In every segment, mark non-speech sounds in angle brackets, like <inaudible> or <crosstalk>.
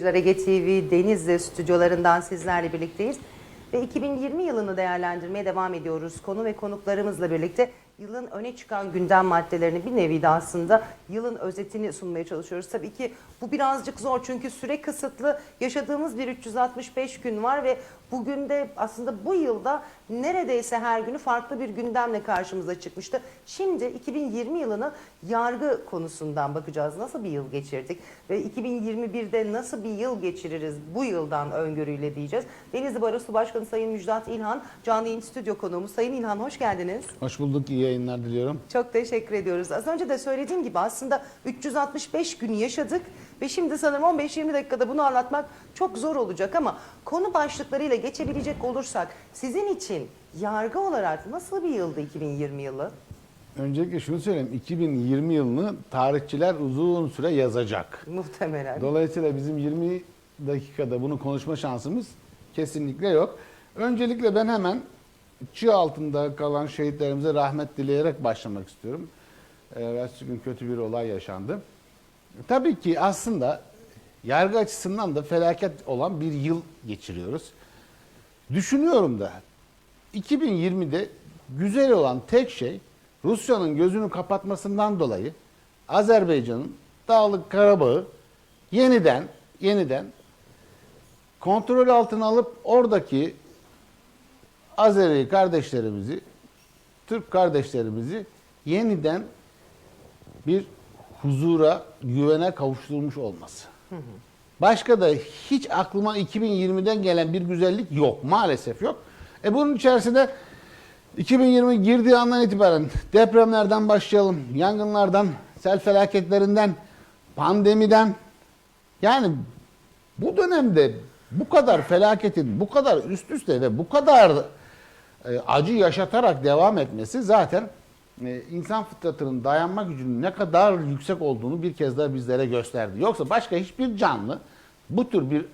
seyirciler Ege TV Denizli stüdyolarından sizlerle birlikteyiz. Ve 2020 yılını değerlendirmeye devam ediyoruz. Konu ve konuklarımızla birlikte yılın öne çıkan gündem maddelerini bir nevi de aslında yılın özetini sunmaya çalışıyoruz. Tabii ki bu birazcık zor çünkü süre kısıtlı. Yaşadığımız bir 365 gün var ve bugün de aslında bu yılda neredeyse her günü farklı bir gündemle karşımıza çıkmıştı. Şimdi 2020 yılını yargı konusundan bakacağız. Nasıl bir yıl geçirdik ve 2021'de nasıl bir yıl geçiririz bu yıldan öngörüyle diyeceğiz. Denizli Barosu Başkanı Sayın Müjdat İlhan canlı yayın stüdyo konuğumuz. Sayın İlhan hoş geldiniz. Hoş bulduk, iyi yayınlar diliyorum. Çok teşekkür ediyoruz. Az önce de söylediğim gibi aslında 365 gün yaşadık ve şimdi sanırım 15-20 dakikada bunu anlatmak çok zor olacak ama konu başlıklarıyla geçebilecek olursak sizin için yargı olarak nasıl bir yıldı 2020 yılı? Öncelikle şunu söyleyeyim, 2020 yılını tarihçiler uzun süre yazacak. Muhtemelen. Dolayısıyla bizim 20 dakikada bunu konuşma şansımız kesinlikle yok. Öncelikle ben hemen çığ altında kalan şehitlerimize rahmet dileyerek başlamak istiyorum. Evvelsi gün kötü bir olay yaşandı. Tabii ki aslında yargı açısından da felaket olan bir yıl geçiriyoruz. Düşünüyorum da 2020'de güzel olan tek şey Rusya'nın gözünü kapatmasından dolayı Azerbaycan'ın Dağlık Karabağ'ı yeniden yeniden kontrol altına alıp oradaki Azeri kardeşlerimizi, Türk kardeşlerimizi yeniden bir huzura, güvene kavuşturmuş olması. Başka da hiç aklıma 2020'den gelen bir güzellik yok. Maalesef yok. E bunun içerisinde 2020 girdiği andan itibaren depremlerden başlayalım, yangınlardan, sel felaketlerinden, pandemiden yani bu dönemde bu kadar felaketin bu kadar üst üste ve bu kadar acı yaşatarak devam etmesi zaten e, insan fıtratının dayanma gücünün ne kadar yüksek olduğunu bir kez daha bizlere gösterdi. Yoksa başka hiçbir canlı bu tür bir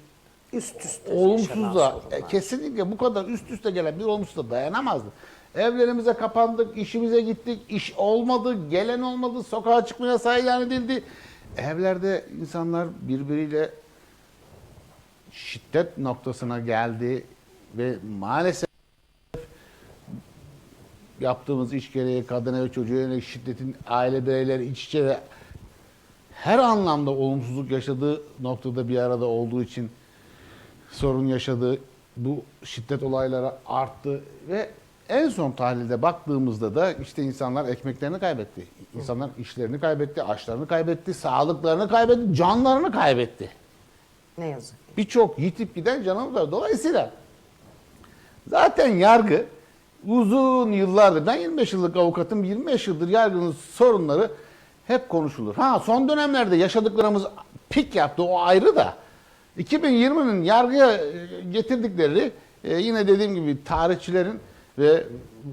Üst üste olumsuzluğa yaşanan e, kesinlikle bu kadar üst üste gelen bir olumsuzluğa dayanamazdı. Evlerimize kapandık, işimize gittik, iş olmadı, gelen olmadı, sokağa çıkma yasağı ilan edildi. Evlerde insanlar birbiriyle şiddet noktasına geldi ve maalesef yaptığımız iş gereği kadına ve çocuğa yönelik şiddetin aile bireyleri iç içe ve her anlamda olumsuzluk yaşadığı noktada bir arada olduğu için sorun yaşadığı bu şiddet olayları arttı ve en son tahlilde baktığımızda da işte insanlar ekmeklerini kaybetti. İnsanlar işlerini kaybetti, açlarını kaybetti, sağlıklarını kaybetti, canlarını kaybetti. Ne yazık. Birçok yitip giden canımız var. Dolayısıyla zaten yargı uzun yıllardır, ben 25 yıllık avukatım, 25 yıldır yargının sorunları hep konuşulur. Ha son dönemlerde yaşadıklarımız pik yaptı o ayrı da 2020'nin yargıya e, getirdikleri e, yine dediğim gibi tarihçilerin ve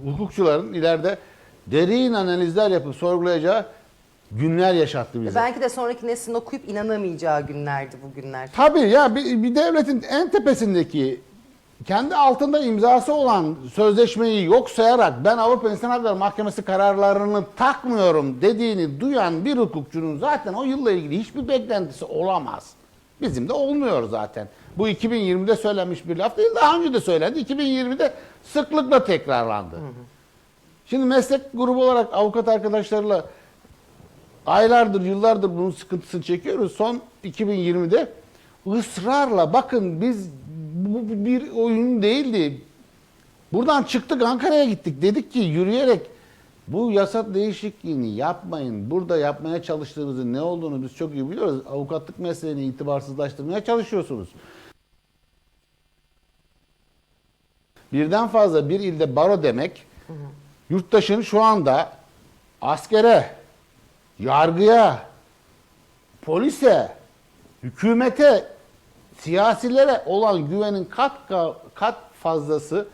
hukukçuların ileride derin analizler yapıp sorgulayacağı günler yaşattı bize. Belki de sonraki neslin okuyup inanamayacağı günlerdi bu günler. Tabii ya bir, bir devletin en tepesindeki kendi altında imzası olan sözleşmeyi yok sayarak ben Avrupa İnsan Hakları Mahkemesi kararlarını takmıyorum dediğini duyan bir hukukçunun zaten o yılla ilgili hiçbir beklentisi olamaz. Bizim de olmuyor zaten. Bu 2020'de söylenmiş bir laf değil. Daha önce de söylendi. 2020'de sıklıkla tekrarlandı. Şimdi meslek grubu olarak avukat arkadaşlarla aylardır, yıllardır bunun sıkıntısını çekiyoruz. Son 2020'de ısrarla bakın biz bu bir oyun değildi. Buradan çıktık Ankara'ya gittik. Dedik ki yürüyerek bu yasa değişikliğini yapmayın. Burada yapmaya çalıştığınızın ne olduğunu biz çok iyi biliyoruz. Avukatlık mesleğini itibarsızlaştırmaya çalışıyorsunuz. Birden fazla bir ilde baro demek yurttaşın şu anda askere, yargıya, polise, hükümete, siyasilere olan güvenin kat ka- kat fazlası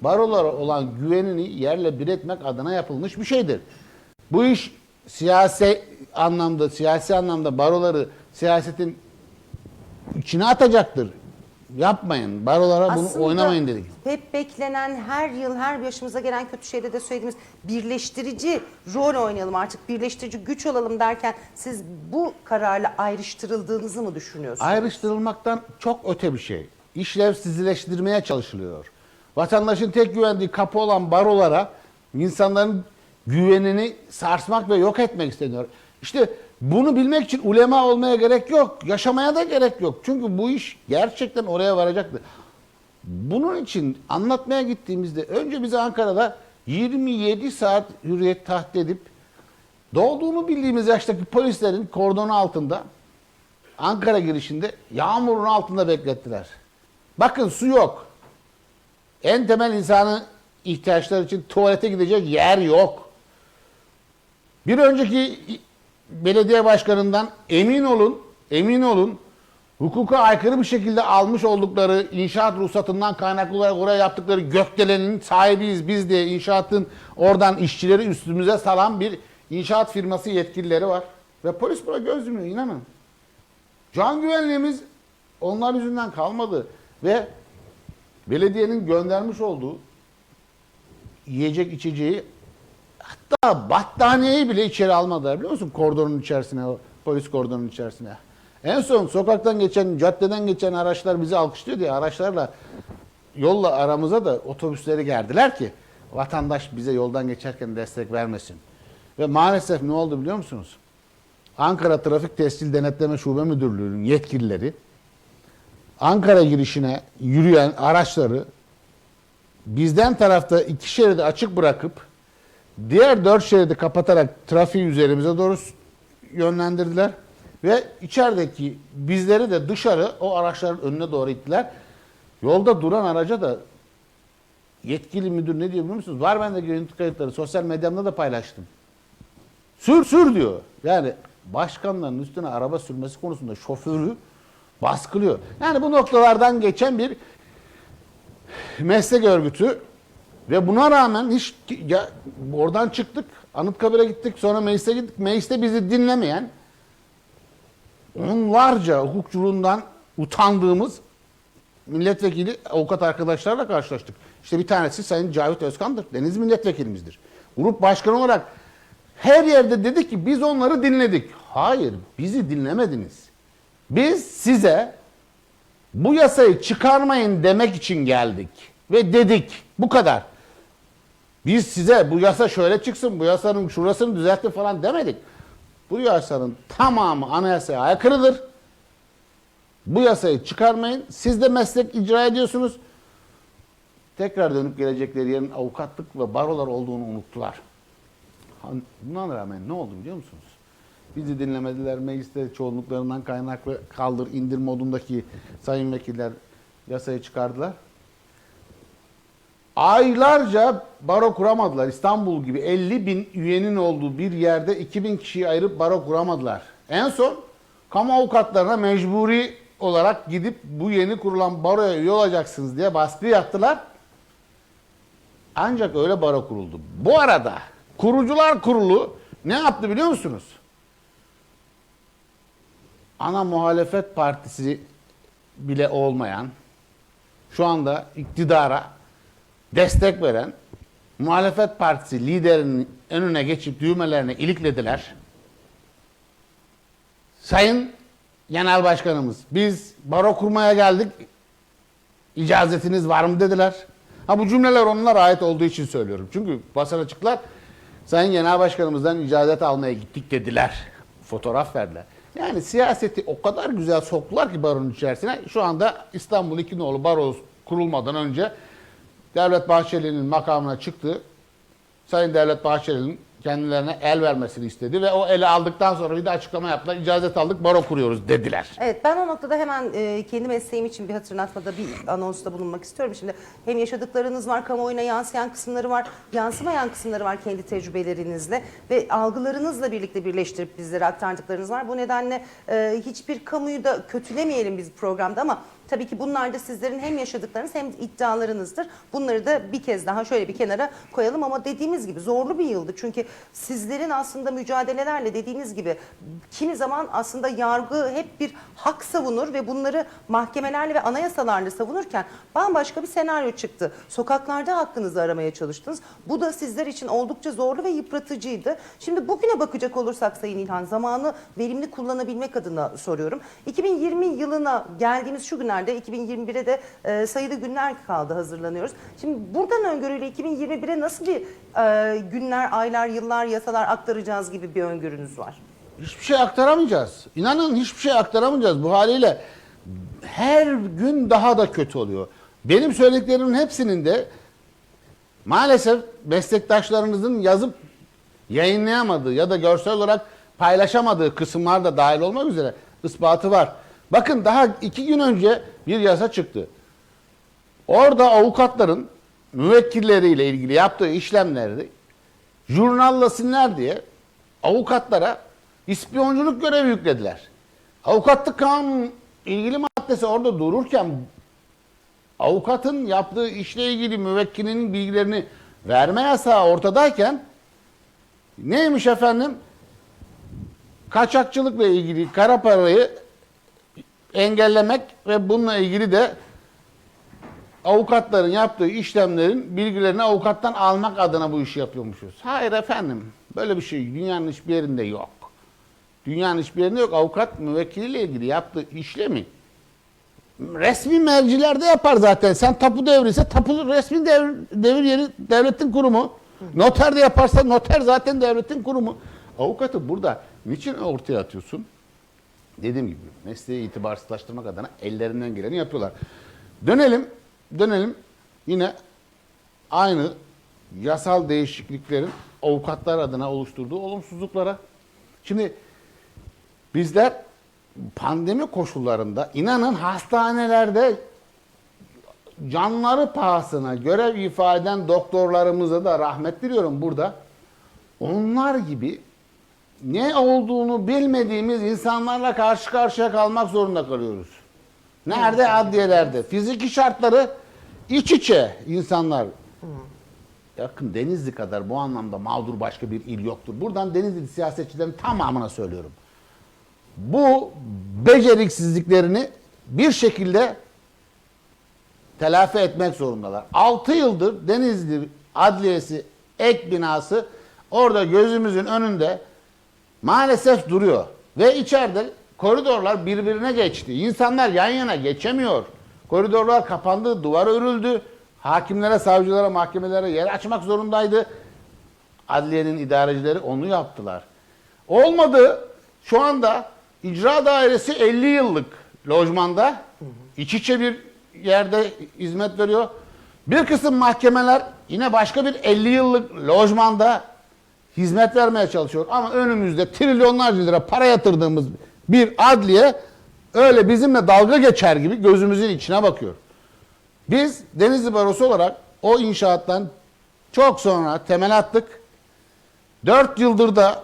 barolara olan güvenini yerle bir etmek adına yapılmış bir şeydir. Bu iş siyasi anlamda, siyasi anlamda baroları siyasetin içine atacaktır. Yapmayın. Barolara bunu Aslında oynamayın dedik. Hep beklenen her yıl her başımıza gelen kötü şeyde de söylediğimiz birleştirici rol oynayalım artık birleştirici güç olalım derken siz bu kararla ayrıştırıldığınızı mı düşünüyorsunuz? Ayrıştırılmaktan çok öte bir şey. İşlevsizleştirmeye çalışılıyor. Vatandaşın tek güvendiği kapı olan barolara insanların güvenini sarsmak ve yok etmek isteniyor. İşte bunu bilmek için ulema olmaya gerek yok. Yaşamaya da gerek yok. Çünkü bu iş gerçekten oraya varacaktı. Bunun için anlatmaya gittiğimizde önce bize Ankara'da 27 saat hürriyet tahdit edip doğduğunu bildiğimiz yaştaki polislerin kordonu altında Ankara girişinde yağmurun altında beklettiler. Bakın su yok. En temel insanı ihtiyaçlar için tuvalete gidecek yer yok. Bir önceki belediye başkanından emin olun, emin olun hukuka aykırı bir şekilde almış oldukları inşaat ruhsatından kaynaklı olarak oraya yaptıkları gökdelenin sahibiyiz biz diye inşaatın oradan işçileri üstümüze salan bir inşaat firması yetkilileri var. Ve polis buna göz yumuyor inanın. Can güvenliğimiz onlar yüzünden kalmadı ve belediyenin göndermiş olduğu yiyecek içeceği hatta battaniyeyi bile içeri almadılar biliyor musun kordonun içerisine o polis kordonun içerisine. En son sokaktan geçen caddeden geçen araçlar bizi alkışlıyor diye araçlarla yolla aramıza da otobüsleri gerdiler ki vatandaş bize yoldan geçerken destek vermesin. Ve maalesef ne oldu biliyor musunuz? Ankara Trafik Tescil Denetleme Şube Müdürlüğü'nün yetkilileri Ankara girişine yürüyen araçları bizden tarafta iki şeridi açık bırakıp diğer dört şeridi kapatarak trafiği üzerimize doğru yönlendirdiler. Ve içerideki bizleri de dışarı o araçların önüne doğru ittiler. Yolda duran araca da yetkili müdür ne diyor biliyor musunuz? Var bende görüntü kayıtları. Sosyal medyamda da paylaştım. Sür sür diyor. Yani başkanların üstüne araba sürmesi konusunda şoförü baskılıyor. Yani bu noktalardan geçen bir meslek örgütü ve buna rağmen hiç ya, oradan çıktık. Anıtkabir'e gittik. Sonra meclise gittik. Mecliste bizi dinlemeyen onlarca hukukçuluğundan utandığımız milletvekili avukat arkadaşlarla karşılaştık. İşte bir tanesi Sayın Cavit Özkan'dır. Deniz milletvekilimizdir. Grup başkanı olarak her yerde dedi ki biz onları dinledik. Hayır bizi dinlemediniz. Biz size bu yasayı çıkarmayın demek için geldik. Ve dedik. Bu kadar. Biz size bu yasa şöyle çıksın, bu yasanın şurasını düzeltin falan demedik. Bu yasanın tamamı anayasaya aykırıdır. Bu yasayı çıkarmayın. Siz de meslek icra ediyorsunuz. Tekrar dönüp gelecekleri yerin avukatlık ve barolar olduğunu unuttular. Ha, Buna rağmen ne oldu biliyor musunuz? Bizi dinlemediler. Mecliste çoğunluklarından kaynaklı kaldır indir modundaki sayın vekiller yasayı çıkardılar. Aylarca baro kuramadılar. İstanbul gibi 50 bin üyenin olduğu bir yerde 2000 kişiyi ayırıp baro kuramadılar. En son kamu avukatlarına mecburi olarak gidip bu yeni kurulan baroya üye olacaksınız diye baskı yaptılar. Ancak öyle baro kuruldu. Bu arada kurucular kurulu ne yaptı biliyor musunuz? Ana muhalefet partisi bile olmayan, şu anda iktidara destek veren muhalefet partisi liderinin önüne geçip düğmelerini iliklediler. Sayın Genel Başkanımız biz baro kurmaya geldik. İcazetiniz var mı dediler. Ha bu cümleler onlara ait olduğu için söylüyorum. Çünkü basın açıklar Sayın Genel Başkanımızdan icazet almaya gittik dediler. Fotoğraf verdiler. Yani siyaseti o kadar güzel soktular ki baronun içerisine. Şu anda İstanbul İki Nolu Baro kurulmadan önce Devlet Bahçeli'nin makamına çıktı. Sayın Devlet Bahçeli'nin kendilerine el vermesini istedi ve o eli aldıktan sonra bir de açıklama yaptılar. İcazet aldık, baro kuruyoruz dediler. Evet ben o noktada hemen e, kendi mesleğim için bir hatırlatmada bir anonsta bulunmak istiyorum. Şimdi hem yaşadıklarınız var, kamuoyuna yansıyan kısımları var, yansımayan kısımları var kendi tecrübelerinizle ve algılarınızla birlikte birleştirip bizlere aktardıklarınız var. Bu nedenle e, hiçbir kamuyu da kötülemeyelim biz programda ama Tabii ki bunlar da sizlerin hem yaşadıklarınız hem iddialarınızdır. Bunları da bir kez daha şöyle bir kenara koyalım ama dediğimiz gibi zorlu bir yıldı. Çünkü sizlerin aslında mücadelelerle dediğiniz gibi kimi zaman aslında yargı hep bir hak savunur ve bunları mahkemelerle ve anayasalarla savunurken bambaşka bir senaryo çıktı. Sokaklarda hakkınızı aramaya çalıştınız. Bu da sizler için oldukça zorlu ve yıpratıcıydı. Şimdi bugüne bakacak olursak Sayın İlhan zamanı verimli kullanabilmek adına soruyorum. 2020 yılına geldiğimiz şu günlerde 2021'e de e, sayılı günler kaldı hazırlanıyoruz. Şimdi buradan öngörüyle 2021'e nasıl bir e, günler, aylar, yıllar, yasalar aktaracağız gibi bir öngörünüz var? Hiçbir şey aktaramayacağız. İnanın hiçbir şey aktaramayacağız bu haliyle. Her gün daha da kötü oluyor. Benim söylediklerimin hepsinin de maalesef meslektaşlarınızın yazıp yayınlayamadığı ya da görsel olarak paylaşamadığı kısımlar da dahil olmak üzere ispatı var. Bakın daha iki gün önce bir yasa çıktı. Orada avukatların müvekkilleriyle ilgili yaptığı işlemleri jurnallasınlar diye avukatlara ispiyonculuk görevi yüklediler. Avukatlık kanunun ilgili maddesi orada dururken avukatın yaptığı işle ilgili müvekkilinin bilgilerini verme yasağı ortadayken neymiş efendim? Kaçakçılıkla ilgili kara parayı engellemek ve bununla ilgili de avukatların yaptığı işlemlerin bilgilerini avukattan almak adına bu işi yapıyormuşuz. Hayır efendim. Böyle bir şey dünyanın hiçbir yerinde yok. Dünyanın hiçbir yerinde yok. Avukat müvekkiliyle ilgili yaptığı işlemi resmi mercilerde yapar zaten. Sen tapu devriyse tapu resmi devir, devir yeri devletin kurumu. Noter de yaparsa noter zaten devletin kurumu. Avukatı burada niçin ortaya atıyorsun? Dediğim gibi mesleği itibarsızlaştırmak adına ellerinden geleni yapıyorlar. Dönelim, dönelim yine aynı yasal değişikliklerin avukatlar adına oluşturduğu olumsuzluklara. Şimdi bizler pandemi koşullarında inanın hastanelerde canları pahasına görev ifade eden doktorlarımıza da rahmet diliyorum burada. Onlar gibi ne olduğunu bilmediğimiz insanlarla karşı karşıya kalmak zorunda kalıyoruz. Nerede? Adliyelerde. Fiziki şartları iç içe insanlar. Yakın Denizli kadar bu anlamda mağdur başka bir il yoktur. Buradan Denizli siyasetçilerin tamamına söylüyorum. Bu beceriksizliklerini bir şekilde telafi etmek zorundalar. 6 yıldır Denizli Adliyesi ek binası orada gözümüzün önünde maalesef duruyor. Ve içeride koridorlar birbirine geçti. İnsanlar yan yana geçemiyor. Koridorlar kapandı, duvar örüldü. Hakimlere, savcılara, mahkemelere yer açmak zorundaydı. Adliyenin idarecileri onu yaptılar. Olmadı. Şu anda icra dairesi 50 yıllık lojmanda iç içe bir yerde hizmet veriyor. Bir kısım mahkemeler yine başka bir 50 yıllık lojmanda hizmet vermeye çalışıyor. Ama önümüzde trilyonlarca lira para yatırdığımız bir adliye öyle bizimle dalga geçer gibi gözümüzün içine bakıyor. Biz Denizli Barosu olarak o inşaattan çok sonra temel attık. 4 yıldır da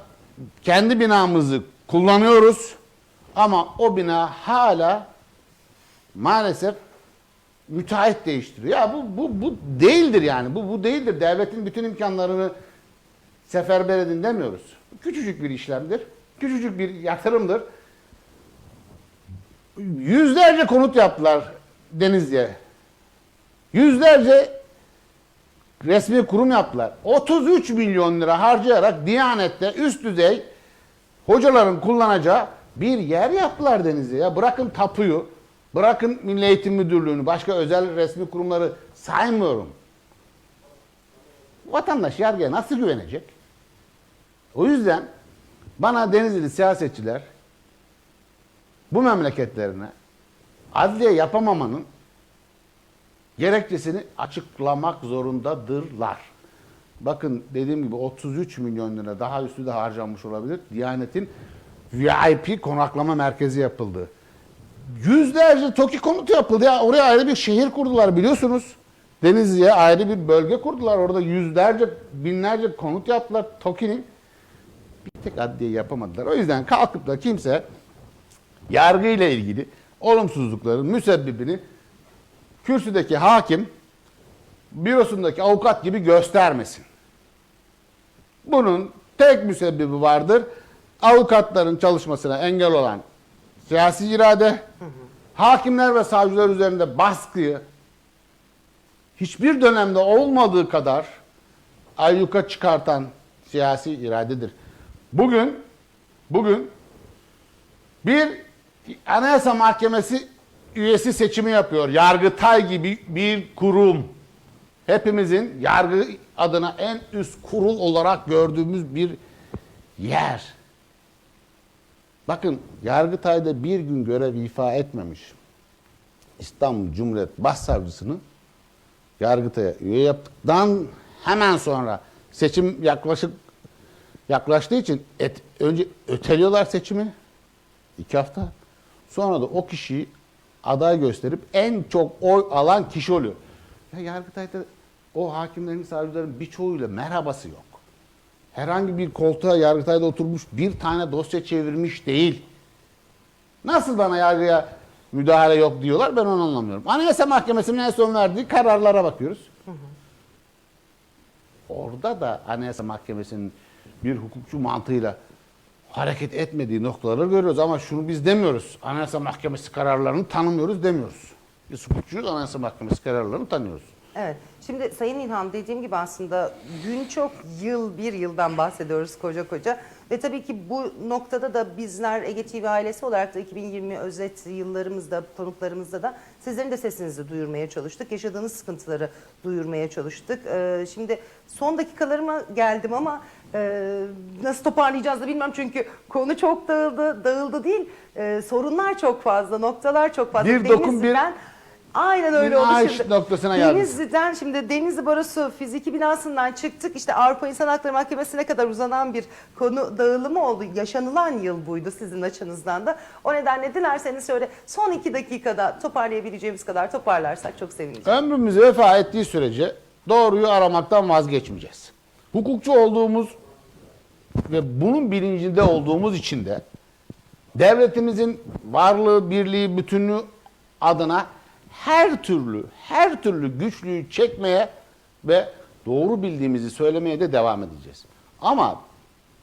kendi binamızı kullanıyoruz. Ama o bina hala maalesef müteahhit değiştiriyor. Ya bu, bu, bu değildir yani. Bu, bu değildir. Devletin bütün imkanlarını seferber edin demiyoruz. Küçücük bir işlemdir. Küçücük bir yatırımdır. Yüzlerce konut yaptılar Denizli'ye. Yüzlerce resmi kurum yaptılar. 33 milyon lira harcayarak Diyanet'te üst düzey hocaların kullanacağı bir yer yaptılar Denizli'ye. Ya bırakın tapuyu, bırakın Milli Eğitim Müdürlüğü'nü, başka özel resmi kurumları saymıyorum. Vatandaş yargıya nasıl güvenecek? O yüzden bana Denizli siyasetçiler bu memleketlerine adliye yapamamanın gerekçesini açıklamak zorundadırlar. Bakın dediğim gibi 33 milyon lira daha üstü de harcanmış olabilir. Diyanet'in VIP konaklama merkezi yapıldı. Yüzlerce TOKİ konutu yapıldı. Ya oraya ayrı bir şehir kurdular biliyorsunuz. Denizli'ye ayrı bir bölge kurdular. Orada yüzlerce, binlerce konut yaptılar TOKİ'nin. Bir tek adliye yapamadılar. O yüzden kalkıp da kimse yargı ile ilgili olumsuzlukların müsebbibini kürsüdeki hakim bürosundaki avukat gibi göstermesin. Bunun tek müsebbibi vardır. Avukatların çalışmasına engel olan siyasi irade, hakimler ve savcılar üzerinde baskıyı hiçbir dönemde olmadığı kadar ayyuka çıkartan siyasi iradedir. Bugün bugün bir Anayasa Mahkemesi üyesi seçimi yapıyor. Yargıtay gibi bir kurum. Hepimizin yargı adına en üst kurul olarak gördüğümüz bir yer. Bakın Yargıtay'da bir gün görev ifa etmemiş İstanbul Cumhuriyet Başsavcısını Yargıtay'a üye yaptıktan hemen sonra seçim yaklaşık yaklaştığı için et, önce öteliyorlar seçimi iki hafta. Sonra da o kişiyi aday gösterip en çok oy alan kişi oluyor. Ya Yargıtay'da o hakimlerin, savcıların birçoğuyla merhabası yok. Herhangi bir koltuğa Yargıtay'da oturmuş bir tane dosya çevirmiş değil. Nasıl bana yargıya müdahale yok diyorlar ben onu anlamıyorum. Anayasa Mahkemesi'nin en son verdiği kararlara bakıyoruz. Orada da Anayasa Mahkemesi'nin bir hukukçu mantığıyla hareket etmediği noktaları görüyoruz. Ama şunu biz demiyoruz. Anayasa Mahkemesi kararlarını tanımıyoruz demiyoruz. Biz hukukçuyuz, Anayasa Mahkemesi kararlarını tanıyoruz. Evet. Şimdi Sayın İlham dediğim gibi aslında gün çok yıl bir yıldan bahsediyoruz koca koca. Ve tabii ki bu noktada da bizler Ege TV ailesi olarak da 2020 özet yıllarımızda, konuklarımızda da sizlerin de sesinizi duyurmaya çalıştık. Yaşadığınız sıkıntıları duyurmaya çalıştık. Ee, şimdi son dakikalarıma geldim ama e, nasıl toparlayacağız da bilmem çünkü konu çok dağıldı, dağıldı değil. Ee, sorunlar çok fazla, noktalar çok fazla. Bir dokun bir- Aynen öyle oldu Minaj şimdi. noktasına geldik. Denizli'den şimdi Denizli Barosu fiziki binasından çıktık. İşte Avrupa İnsan Hakları Mahkemesi'ne kadar uzanan bir konu dağılımı oldu. Yaşanılan yıl buydu sizin açınızdan da. O nedenle dilerseniz şöyle son iki dakikada toparlayabileceğimiz kadar toparlarsak çok sevineceğim. Ömrümüzü vefa ettiği sürece doğruyu aramaktan vazgeçmeyeceğiz. Hukukçu olduğumuz ve bunun bilincinde olduğumuz için de devletimizin varlığı, birliği, bütünlüğü adına her türlü, her türlü güçlüğü çekmeye ve doğru bildiğimizi söylemeye de devam edeceğiz. Ama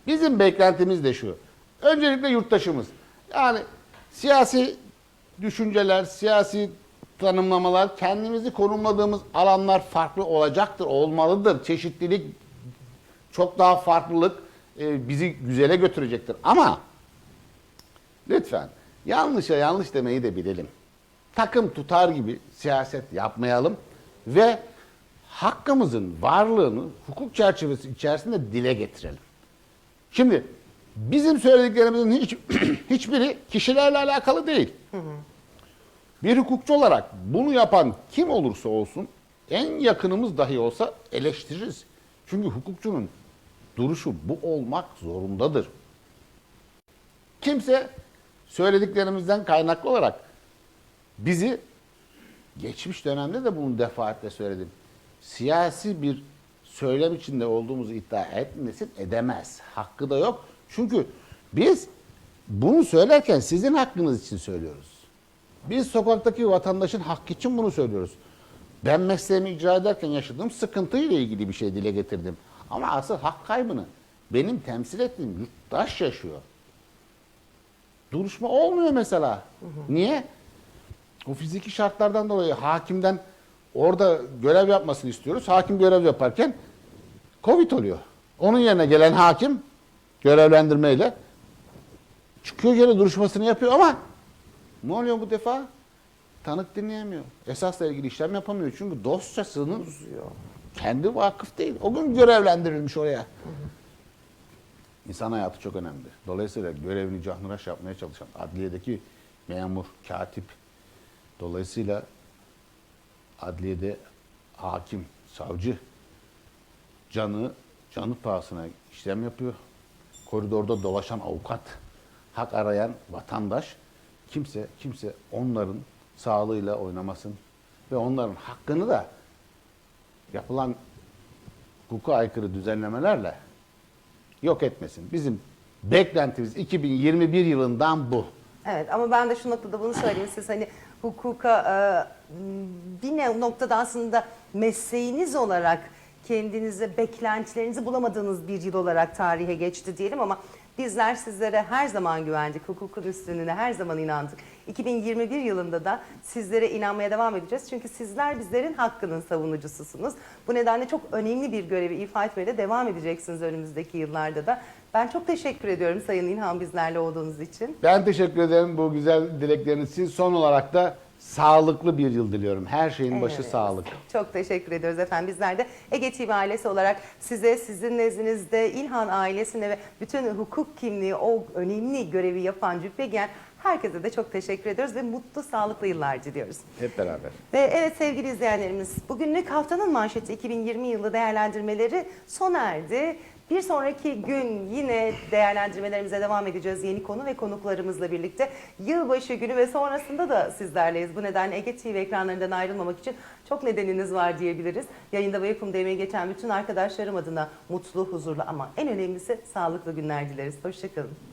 bizim beklentimiz de şu. Öncelikle yurttaşımız. Yani siyasi düşünceler, siyasi tanımlamalar, kendimizi konumladığımız alanlar farklı olacaktır, olmalıdır. Çeşitlilik, çok daha farklılık e, bizi güzele götürecektir. Ama lütfen yanlışa yanlış demeyi de bilelim. Takım tutar gibi siyaset yapmayalım ve hakkımızın varlığını hukuk çerçevesi içerisinde dile getirelim. Şimdi bizim söylediklerimizin hiç, <clears throat> hiçbiri kişilerle alakalı değil. Bir hukukçu olarak bunu yapan kim olursa olsun en yakınımız dahi olsa eleştiririz. Çünkü hukukçunun duruşu bu olmak zorundadır. Kimse söylediklerimizden kaynaklı olarak bizi geçmiş dönemde de bunu defaatle söyledim. Siyasi bir söylem içinde olduğumuzu iddia etmesin, edemez. Hakkı da yok. Çünkü biz bunu söylerken sizin hakkınız için söylüyoruz. Biz sokaktaki vatandaşın hakkı için bunu söylüyoruz. Ben mesleğimi icra ederken yaşadığım sıkıntıyla ilgili bir şey dile getirdim. Ama asıl hak kaybını benim temsil ettiğim yurttaş yaşıyor. Duruşma olmuyor mesela. Niye? O fiziki şartlardan dolayı hakimden orada görev yapmasını istiyoruz. Hakim görev yaparken Covid oluyor. Onun yerine gelen hakim görevlendirmeyle çıkıyor gene duruşmasını yapıyor ama ne oluyor bu defa? Tanık dinleyemiyor. Esasla ilgili işlem yapamıyor. Çünkü dosyasının kendi vakıf değil. O gün görevlendirilmiş oraya. İnsan hayatı çok önemli. Dolayısıyla görevini canhıraş yapmaya çalışan adliyedeki memur, katip, dolayısıyla adliyede hakim, savcı canı, canı pahasına işlem yapıyor. Koridorda dolaşan avukat, hak arayan vatandaş, kimse kimse onların sağlığıyla oynamasın ve onların hakkını da yapılan hukuka aykırı düzenlemelerle yok etmesin. Bizim beklentimiz 2021 yılından bu. Evet ama ben de şu noktada bunu söyleyeyim. Siz hani hukuka e, bir ne- noktada aslında mesleğiniz olarak kendinize beklentilerinizi bulamadığınız bir yıl olarak tarihe geçti diyelim ama bizler sizlere her zaman güvendik. Hukukun üstünlüğüne her zaman inandık. 2021 yılında da sizlere inanmaya devam edeceğiz. Çünkü sizler bizlerin hakkının savunucususunuz. Bu nedenle çok önemli bir görevi ifa etmeye de devam edeceksiniz önümüzdeki yıllarda da. Ben çok teşekkür ediyorum Sayın İlhan bizlerle olduğunuz için. Ben teşekkür ederim bu güzel dilekleriniz için. Son olarak da sağlıklı bir yıl diliyorum. Her şeyin başı Evet. sağlık. Çok teşekkür ediyoruz efendim. Bizler de Ege TV ailesi olarak size, sizin nezdinizde İlhan ailesine ve bütün hukuk kimliği o önemli görevi yapan cübbe giyen herkese de çok teşekkür ediyoruz ve mutlu, sağlıklı yıllar diliyoruz. Hep beraber. Ve evet sevgili izleyenlerimiz, bugünlük haftanın manşeti 2020 yılı değerlendirmeleri sona erdi. Bir sonraki gün yine değerlendirmelerimize devam edeceğiz yeni konu ve konuklarımızla birlikte. Yılbaşı günü ve sonrasında da sizlerleyiz. Bu nedenle Ege TV ekranlarından ayrılmamak için çok nedeniniz var diyebiliriz. Yayında ve yapımda emeği geçen bütün arkadaşlarım adına mutlu, huzurlu ama en önemlisi sağlıklı günler dileriz. Hoşçakalın.